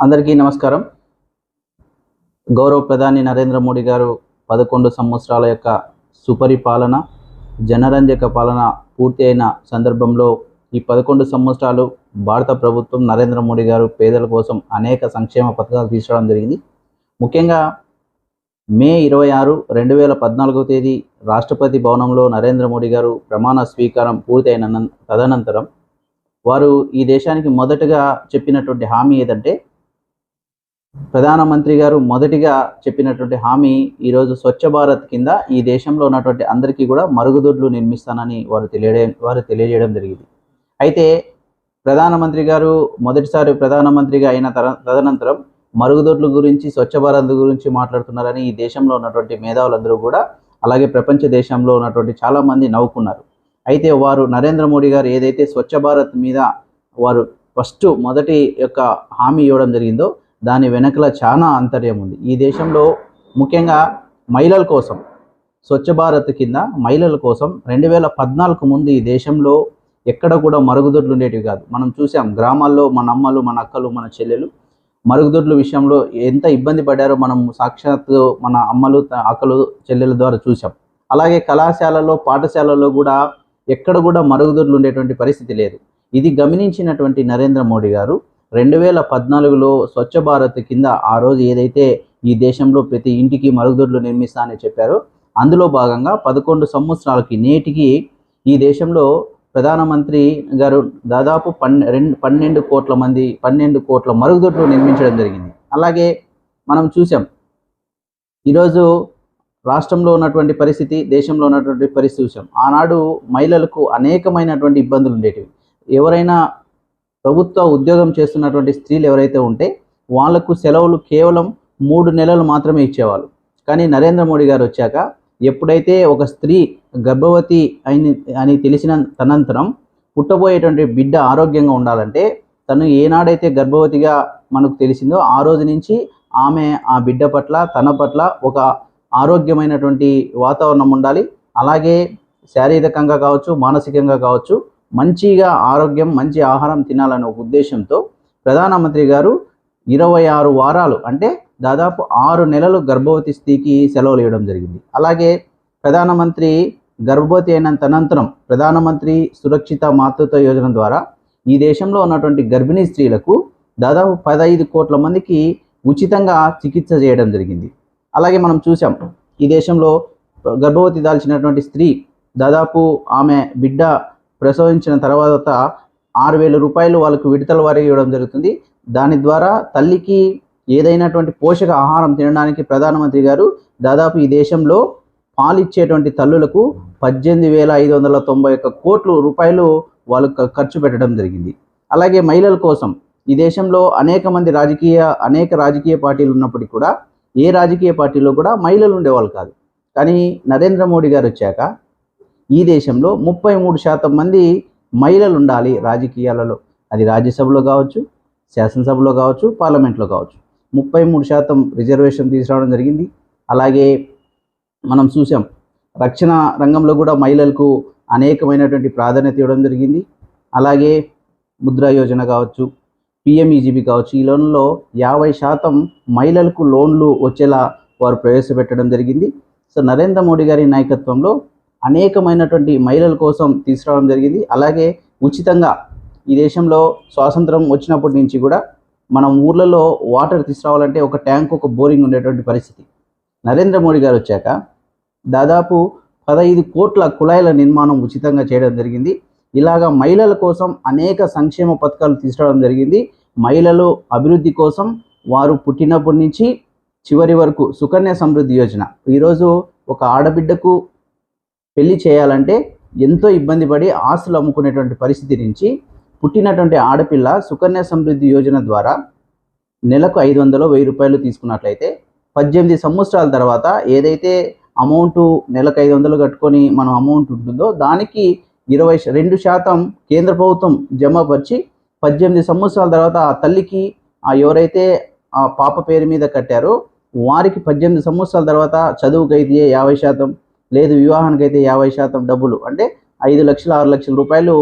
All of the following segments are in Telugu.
అందరికీ నమస్కారం. గౌరవ ప్రధాని నరేంద్ర మోడీ గారు పదకొండు సంవత్సరాల యొక్క సుపరిపాలన జనరంజక పాలన పూర్తి అయిన సందర్భంలో ఈ పదకొండు సంవత్సరాలు భారత ప్రభుత్వం నరేంద్ర మోడీ గారు పేదల కోసం అనేక సంక్షేమ పథకాలు తీసుకోవడం జరిగింది. ముఖ్యంగా మే ఇరవై ఆరు రెండు వేల పద్నాలుగో తేదీ రాష్ట్రపతి భవనంలో నరేంద్ర మోడీ గారు ప్రమాణ స్వీకారం పూర్తయిన తదనంతరం వారు ఈ దేశానికి మొదటగా చెప్పినటువంటి హామీ ఏదంటే ప్రధానమంత్రి గారు మొదటిగా చెప్పినటువంటి హామీ ఈరోజు స్వచ్ఛ భారత్ కింద ఈ దేశంలో ఉన్నటువంటి అందరికీ కూడా మరుగుదొడ్లు నిర్మిస్తానని వారు తెలియడే వారు తెలియజేయడం జరిగింది. అయితే ప్రధానమంత్రి గారు మొదటిసారి ప్రధానమంత్రిగా అయిన తదనంతరం మరుగుదొడ్ల గురించి స్వచ్ఛ భారత్ గురించి మాట్లాడుతున్నారని ఈ దేశంలో ఉన్నటువంటి మేధావులందరూ కూడా అలాగే ప్రపంచ దేశంలో ఉన్నటువంటి చాలామంది నవ్వుకున్నారు. అయితే వారు నరేంద్ర మోడీ గారు ఏదైతే స్వచ్ఛ భారత్ మీద వారు ఫస్ట్ మొదటి యొక్క హామీ ఇవ్వడం జరిగిందో దాని వెనకల చాలా ఆంతర్యం ఉంది. ఈ దేశంలో ముఖ్యంగా మహిళల కోసం స్వచ్ఛ భారత్ కింద మహిళల కోసం రెండు వేల పద్నాలుగు ముందు ఈ దేశంలో ఎక్కడ కూడా మరుగుదొడ్లు ఉండేటివి కాదు. మనం చూసాం గ్రామాల్లో మన అమ్మలు మన అక్కలు మన చెల్లెలు మరుగుదొడ్ల విషయంలో ఎంత ఇబ్బంది పడ్డారో మనం సాక్షాత్ మన అమ్మలు త- అక్కలు చెల్లెల ద్వారా చూసాం. అలాగే కళాశాలలో పాఠశాలలో కూడా ఎక్కడ కూడా మరుగుదొడ్లు ఉండేటువంటి పరిస్థితి లేదు. ఇది గమనించినటువంటి నరేంద్ర మోడీ గారు రెండు వేల పద్నాలుగులో స్వచ్ఛ భారత్ కింద ఆ రోజు ఏదైతే ఈ దేశంలో ప్రతి ఇంటికి మరుగుదొడ్లు నిర్మిస్తానని చెప్పారో అందులో భాగంగా పదకొండు సంవత్సరాలకి నేటికి ఈ దేశంలో ప్రధానమంత్రి గారు దాదాపు పన్నె రెండు పన్నెండు కోట్ల మంది పన్నెండు కోట్ల మరుగుదొడ్లు నిర్మించడం జరిగింది. అలాగే మనం చూసాం ఈరోజు రాష్ట్రంలో ఉన్నటువంటి పరిస్థితి దేశంలో ఉన్నటువంటి పరిస్థితి చూసాం. ఆనాడు మహిళలకు అనేకమైనటువంటి ఇబ్బందులు ఉండేటివి. ఎవరైనా ప్రభుత్వ ఉద్యోగం చేస్తున్నటువంటి స్త్రీలు ఎవరైతే ఉంటే వాళ్ళకు సెలవులు కేవలం మూడు నెలలు మాత్రమే ఇచ్చేవాళ్ళు. కానీ నరేంద్ర మోడీ గారు వచ్చాక ఎప్పుడైతే ఒక స్త్రీ గర్భవతి అని అని తెలిసిన తనంతరం పుట్టబోయేటువంటి బిడ్డ ఆరోగ్యంగా ఉండాలంటే తను ఏనాడైతే గర్భవతిగా మనకు తెలిసిందో ఆ రోజు నుంచి ఆమె ఆ బిడ్డ పట్ల తన పట్ల ఒక ఆరోగ్యమైనటువంటి వాతావరణం ఉండాలి. అలాగే శారీరకంగా కావచ్చు మానసికంగా కావచ్చు మంచిగా ఆరోగ్యం మంచి ఆహారం తినాలనే ఒక ఉద్దేశంతో ప్రధానమంత్రి గారు ఇరవై ఆరు వారాలు అంటే దాదాపు ఆరు నెలలు గర్భవతి స్త్రీకి సెలవులు ఇవ్వడం జరిగింది. అలాగే ప్రధానమంత్రి గర్భవతి అయిన అనంతరం ప్రధానమంత్రి సురక్షిత మాతృత్వ యోజన ద్వారా ఈ దేశంలో ఉన్నటువంటి గర్భిణీ స్త్రీలకు దాదాపు పదహైదు కోట్ల మందికి ఉచితంగా చికిత్స చేయడం జరిగింది. అలాగే మనం చూసాం ఈ దేశంలో గర్భవతి దాల్చినటువంటి స్త్రీ దాదాపు ఆమె బిడ్డ ప్రసవించిన తర్వాత ఆరు వేల రూపాయలు వాళ్ళకు విడతల వారి ఇవ్వడం జరుగుతుంది. దాని ద్వారా తల్లికి ఏదైనటువంటి పోషక ఆహారం తినడానికి ప్రధానమంత్రి గారు దాదాపు ఈ దేశంలో పాలిచ్చేటువంటి తల్లులకు పద్దెనిమిది వేల ఐదు వందల తొంభై ఒక్క కోట్ల రూపాయలు వాళ్ళు ఖ- ఖర్చు పెట్టడం జరిగింది. అలాగే మహిళల కోసం ఈ దేశంలో అనేక మంది రాజకీయ అనేక రాజకీయ పార్టీలు ఉన్నప్పటికీ కూడా ఏ రాజకీయ పార్టీలో కూడా మహిళలు ఉండేవాళ్ళు కాదు. కానీ నరేంద్ర మోడీ గారు వచ్చాక ఈ దేశంలో ముప్పై మూడు శాతం మంది మహిళలు ఉండాలి రాజకీయాలలో. అది రాజ్యసభలో కావచ్చు శాసనసభలో కావచ్చు పార్లమెంట్లో కావచ్చు. ముప్పై మూడు శాతం రిజర్వేషన్ తీసుకురావడం జరిగింది. అలాగే మనం చూసాం రక్షణ రంగంలో కూడా మహిళలకు అనేకమైనటువంటి ప్రాధాన్యత ఇవ్వడం జరిగింది. అలాగే ముద్రా యోజన కావచ్చు పిఎంఈజీబీ కావచ్చు ఈ లోన్లో యాభై శాతం మహిళలకు లోన్లు వచ్చేలా వారు ప్రవేశపెట్టడం జరిగింది. సో నరేంద్ర మోడీ గారి నాయకత్వంలో అనేకమైనటువంటి మహిళల కోసం తీసుకురావడం జరిగింది. అలాగే ఉచితంగా ఈ దేశంలో స్వాతంత్రం వచ్చినప్పటి నుంచి కూడా మనం ఊర్లలో వాటర్ తీసుకురావాలంటే ఒక ట్యాంక్ ఒక బోరింగ్ ఉండేటువంటి పరిస్థితి. నరేంద్ర మోడీ గారు వచ్చాక దాదాపు పదహైదు కోట్ల కుళాయిల నిర్మాణం ఉచితంగా చేయడం జరిగింది. ఇలాగా మహిళల కోసం అనేక సంక్షేమ పథకాలు తీసుకురావడం జరిగింది. మహిళలు అభివృద్ధి కోసం వారు పుట్టినప్పటి నుంచి చివరి వరకు సుకన్య సమృద్ధి యోజన. ఈరోజు ఒక ఆడబిడ్డకు పెళ్ళి చేయాలంటే ఎంతో ఇబ్బంది పడి ఆస్తులు అమ్ముకునేటువంటి పరిస్థితి నుంచి పుట్టినటువంటి ఆడపిల్ల సుకన్య సమృద్ధి యోజన ద్వారా నెలకు ఐదు వందలు వెయ్యి రూపాయలు తీసుకున్నట్లయితే పద్దెనిమిది సంవత్సరాల తర్వాత ఏదైతే అమౌంట్ నెలకు ఐదు వందలు కట్టుకొని మనం అమౌంట్ ఉంటుందో దానికి ఇరవై రెండు శాతం కేంద్ర ప్రభుత్వం జమపరిచి పద్దెనిమిది సంవత్సరాల తర్వాత ఆ తల్లికి ఆ ఎవరైతే ఆ పాప పేరు మీద కట్టారో వారికి పద్దెనిమిది సంవత్సరాల తర్వాత చదువుకైతే యాభై శాతం. లేదు వివాహానికి అయితే యాభై శాతం డబ్బులు. అంటే ఐదు లక్షల ఆరు లక్షల రూపాయలు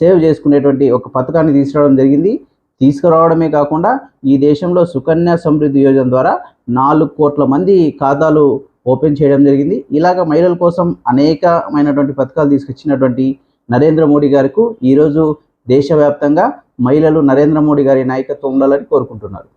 సేవ్ చేసుకునేటువంటి ఒక పథకాన్ని తీసుకురావడం జరిగింది. తీసుకురావడమే కాకుండా ఈ దేశంలో సుకన్య సమృద్ధి యోజన ద్వారా నాలుగు కోట్ల మంది ఖాతాలు ఓపెన్ చేయడం జరిగింది. ఇలాగ మహిళల కోసం అనేకమైనటువంటి పథకాలు తీసుకొచ్చినటువంటి నరేంద్ర మోడీ గారికి ఈరోజు దేశవ్యాప్తంగా మహిళలు నరేంద్ర మోడీ గారి నాయకత్వం ఉండాలని కోరుకుంటున్నారు.